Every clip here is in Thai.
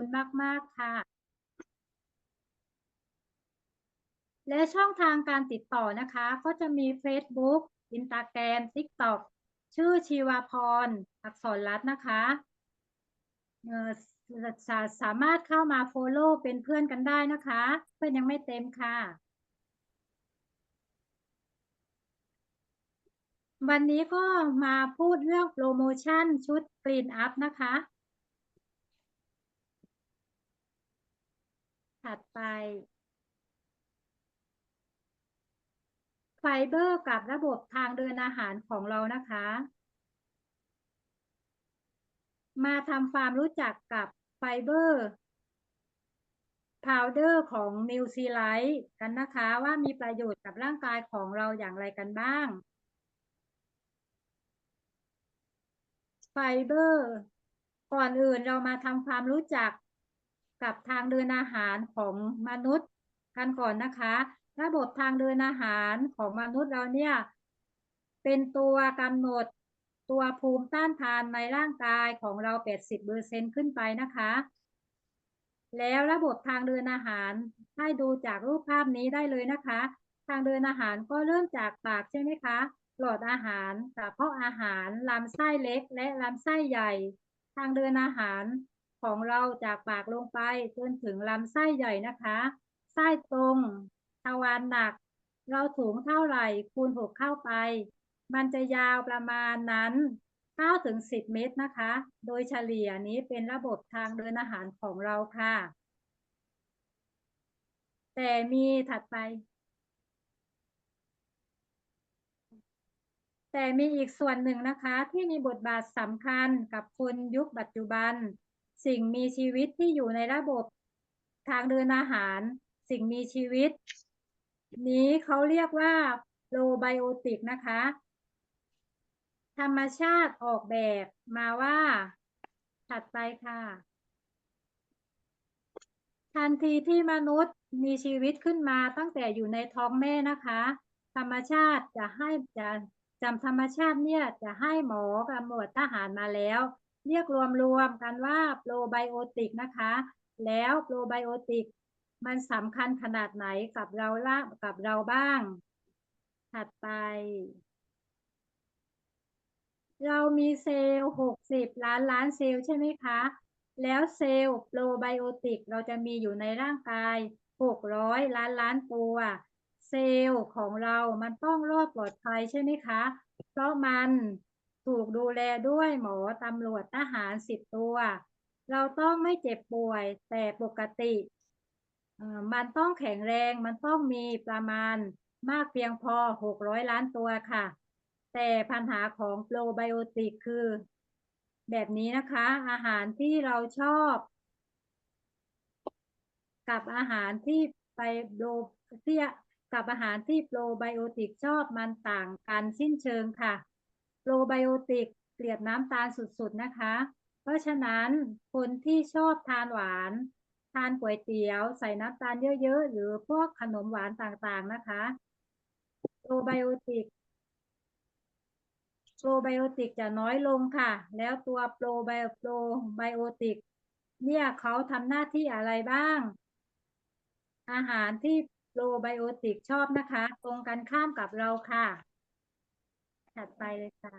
คุณมาก ๆ ค่ะ และช่องทางการติดต่อนะคะ ก็จะมี Facebook Instagram TikTok ชื่อชีวาพร อักษรรัตน์นะคะสาสามารถเข้ามา follow เป็นเพื่อนกันได้นะคะ เพื่อนยังไม่เต็มค่ะ วันนี้ก็มาพูดเรื่องโปรโมชั่นชุด Clean Up นะคะ ถัดไปไฟเบอร์กับระบบทางเดินอาหารของเรานะคะ มาทำความรู้จักกับไฟเบอร์พาวเดอร์ของนิวซีไลท์กันนะคะว่ามีประโยชน์กับร่างกายของเราอย่างไรกันบ้าง ไฟเบอร์ ก่อนอื่นเรามาทำความรู้จัก กับทางเดินอาหารของมนุษย์กันก่อนนะคะ ระบบทางเดินอาหารของมนุษย์เราเนี่ยเป็นตัวกำหนดตัวภูมิต้านทานในร่างกายของเรา 80%ขึ้นไปนะคะ แล้วระบบทางเดินอาหารให้ดูจากรูปภาพนี้ได้เลยนะคะ ทางเดินอาหารก็เริ่มจากปากใช่ไหมคะ หลอดอาหารกระเพาะอาหารลำไส้เล็กและลำไส้ใหญ่ ทางเดินอาหาร ของเราจากปากลงไปจนถึงลำไส้ใหญ่นะคะไส้ตรงทวารหนัก เราสูงเท่าไหร่คูณหกเข้าไป มันจะยาวประมาณนั้น9ถึง10 เมตรนะคะ โดยเฉลี่ยนี้เป็นระบบทางเดินอาหารของเราค่ะ แต่มีถัดไป แต่มีอีกส่วนหนึ่งนะคะที่มีบทบาทสำคัญกับคนยุคปัจจุบัน สิ่งมีชีวิตที่อยู่ในระบบทางเดินอาหาร สิ่งมีชีวิต นี้เขาเรียกว่าโปรไบโอติกนะคะ ธรรมชาติออกแบบมาว่า ถัดไปค่ะ ทันทีที่มนุษย์มีชีวิตขึ้นมาตั้งแต่อยู่ในท้องแม่นะคะ ธรรมชาติจะให้จะจำธรรมชาติเนี่ยจะให้หมอกับหมวดทหารมาแล้ว เรียกรวมๆกันว่าโปรไบโอติกนะคะ แล้วโปรไบโอติกมันสำคัญขนาดไหนกับเราละกับเราบ้าง ถัดไป เรามีเซลล์60ล้านล้านเซลล์ใช่ไหมคะ แล้วเซลล์โปรไบโอติกเราจะมีอยู่ในร่างกาย600ล้านล้านตัวเซลล์ของเรามันต้องรอดปลอดภัยใช่ไหมคะ เพราะมัน ถูกดูแลด้วยหมอตำรวจทหาร10ตัว เราต้องไม่เจ็บป่วยแต่ปกติมันต้องแข็งแรงมันต้องมีประมาณมากเพียงพอ 600 ล้านตัวค่ะ แต่ปัญหาของโปรไบโอติกคือ แบบนี้นะคะ อาหารที่เราชอบ กับอาหารที่ไปโปรที่กับอาหารที่โปรไบโอติกชอบมันต่างกันสิ้นเชิงค่ะ โปรไบโอติกเกลียดน้ำตาลสุดๆนะคะ เพราะฉะนั้นคนที่ชอบทานหวาน ทานก๋วยเตี๋ยว ใส่น้ำตาลเยอะๆ หรือพวกขนมหวานต่างๆนะคะโปรไบโอติกโปรไบโอติกจะน้อยลงค่ะ แล้วตัวโปรไบโปรไบโอติกเนี่ยเขาทำหน้าที่อะไรบ้าง อาหารที่โปรไบโอติกชอบนะคะ ตรงกันข้ามกับเราค่ะ ถัดไปเลยค่ะ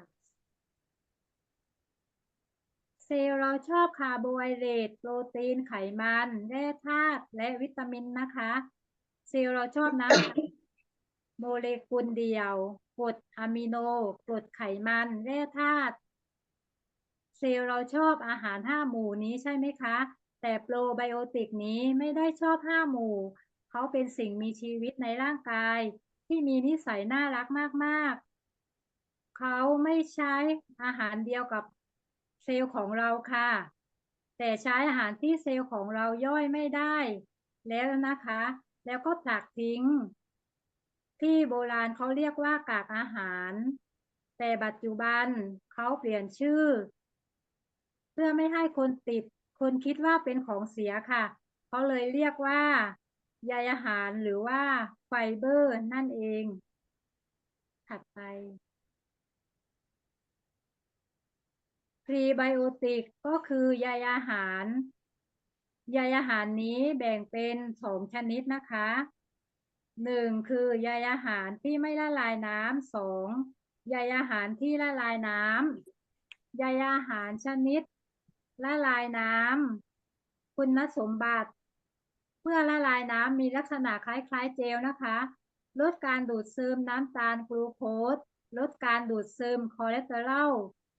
เซลล์เราชอบคาร์โบไฮเดรตโปรตีนไขมันแร่ธาตุและวิตามินนะคะ เซลล์เราชอบน้ำโมเลกุลเดียวกรดอะมิโนกรดไขมันแร่ธาตุเซลล์เราชอบอาหารห้าหมู่นี้ใช่ไหมคะ แต่โปรไบโอติกนี้ไม่ได้ชอบห้าหมู่ เขาเป็นสิ่งมีชีวิตในร่างกาย ที่มีนิสัยน่ารักมากๆ เขาไม่ใช้อาหารเดียวกับเซลล์ของเราค่ะ แต่ใช้อาหารที่เซลล์ของเราย่อยไม่ได้ แล้วนะคะ แล้วก็ผลักทิ้ง ที่โบราณเขาเรียกว่ากากอาหาร แต่ปัจจุบันเขาเปลี่ยนชื่อ เพื่อไม่ให้คนติด คนคิดว่าเป็นของเสียค่ะเขาเลยเรียกว่าใยอาหารหรือว่าไฟเบอร์นั่นเอง ถัดไป พรีไบโอติกก็คือใยอาหาร ใยอาหารนี้แบ่งเป็นสองชนิดนะคะหนึ่งคือใยอาหารที่ไม่ละลายน้ำสองใยอาหารที่ละลายน้ำใยอาหารชนิด ละลายน้ำคุณสมบัติ เมื่อละลายน้ำมีลักษณะคล้ายๆเจลนะคะ ลดการดูดซึมน้ำตาลกลูโคสลดการดูดซึมคอเลสเตอรอล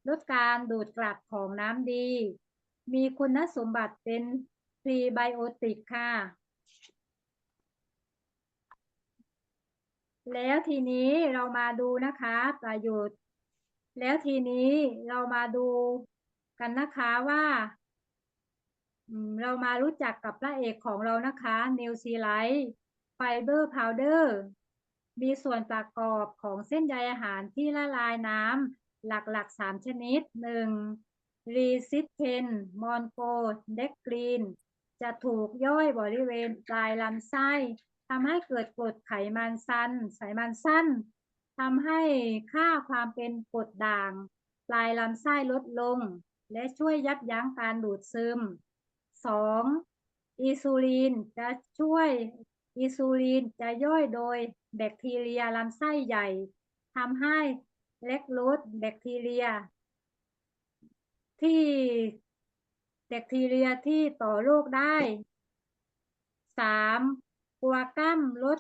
ลดการดูดกลับของน้ำดี มีคุณสมบัติเป็นพรีไบโอติกค่ะ แล้วทีนี้เรามาดูนะคะประโยชน์ แล้วทีนี้เรามาดูกันนะคะว่าเรามารู้จักกับพระเอกของเรานะคะนิวซีไลท์ไฟเบอร์พาวเดอร์มีส่วนประกอบของเส้นใยอาหารที่ละลายน้ำ หลักๆ 3 ชนิด 1. รีซิสเทนมอนโกเดกกรีนจะถูกย่อยบริเวณปลายลำไส้ทำให้เกิดกรดไขมันสั้นไขมันสั้นทำให้ค่าความเป็นกรดด่าง ปลายลำไส้ลดลง และช่วยยับยั้งการดูดซึม 2. อิซูลินจะช่วยอิซูลินจะย่อยโดยแบคทีเรียลำไส้ใหญ่ทำให้ เล็กลดแบคทีเรีย ที่แบคทีเรียที่ต่อโรคได้ 3. กัวกัมลด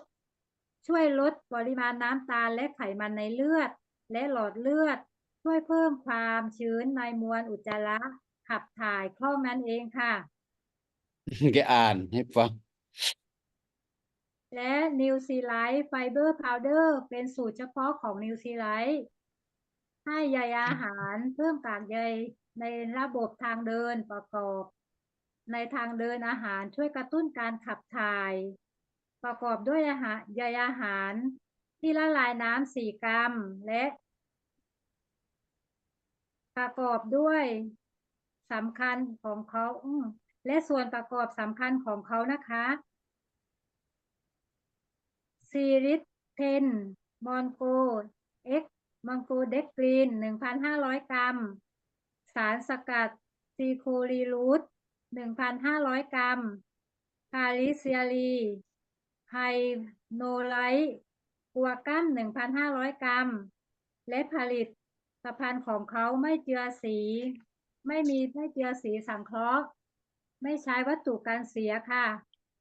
ช่วยลดปริมาณน้ำตาลและไขมันในเลือด และหลอดเลือด ช่วยเพิ่มความชื้นในมวลอุจจาระขับถ่ายคล่องนั่นเองค่ะ แกอ่านให้ฟัง และนิวซีไลท์ไฟเบอร์พาวเดอร์เป็นสูตรเฉพาะของนิวซีไลท์ ให้ใยอาหารเพิ่มกากใยในระบบทางเดินประกอบ ในทางเดินอาหารช่วยกระตุ้นการขับถ่าย ประกอบด้วยอาหารใยอาหารที่ละลายน้ำสี่กรัมและประกอบด้วยสำคัญของเขาและส่วนประกอบสำคัญของเขานะคะซีริสเทนมอนโกเอ็ก มอนโกเด็กกรีนหนึ่งพันห้าร้อยกรัม สารสกัดซีโคลีรูทหนึ่งพันห้าร้อยกรัม คาลิเซียรีไฮโนไลท์กัวกัมหนึ่งพันห้าร้อยกรัม และผลิตภัณฑ์ของเขาไม่เจือสี ไม่มีไม่เจือสีสังเคราะห์ ไม่ใช้วัตถุกันเสียค่ะ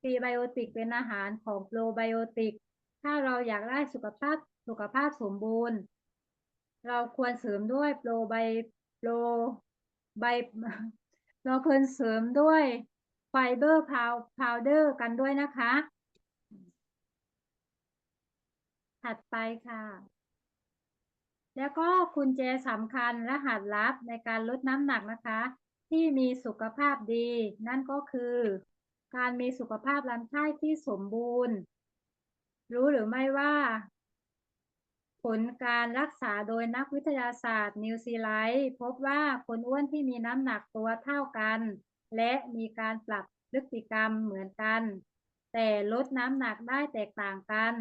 พรีไบโอติกเป็นอาหารของโปรไบโอติก ถ้าเราอยากได้สุขภาพสุขภาพสมบูรณ์ เราควรเสริมด้วยโปรไบโปรไบเราควรเสริมด้วยไฟเบอร์พาวพาวเดอร์กันด้วยนะคะ ถัดไปค่ะ แล้วก็กุญแจสำคัญรหัสลับในการลดน้ำหนักนะคะ ที่มีสุขภาพดี นั่นก็คือ การมีสุขภาพลำไส้ที่สมบูรณ์ รู้หรือไม่ว่า ผลการรักษาโดยนักวิทยาศาสตร์นิวซีไลท์พบว่าคนอ้วนที่มีน้ำหนักตัวเท่ากัน และมีการปรับพฤติกรรมเหมือนกัน แต่ลดน้ำหนักได้แตกต่างกัน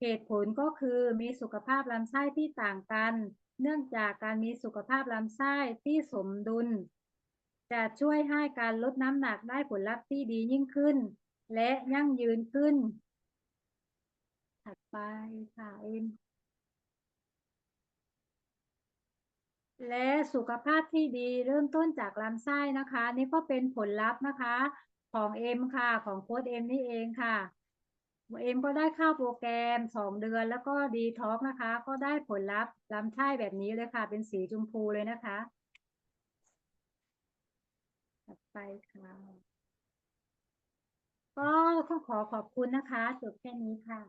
เหตุผลก็คือมีสุขภาพลำไส้ที่ต่างกัน เนื่องจากการมีสุขภาพลำไส้ที่สมดุล จะช่วยให้การลดน้ำหนักได้ผลลัพธ์ที่ดียิ่งขึ้น และยั่งยืนขึ้น ถัดไปค่ะเอ็ม และสุขภาพที่ดีเริ่มต้นจากลำไส้นะคะ นี่ก็เป็นผลลัพธ์นะคะ ของเอ็มค่ะของโค้ดเอ็มนี่เองค่ะเอ็มก็ได้เข้าโปรแกรมสองเดือนแล้วก็ดีท็อกนะคะ ก็ได้ผลลัพธ์ลำไส้แบบนี้เลยค่ะ เป็นสีชมพูเลยนะคะถัดไปค่ะ ก็ต้อขอขอบคุณนะคะจบแค่นี้ค่ะ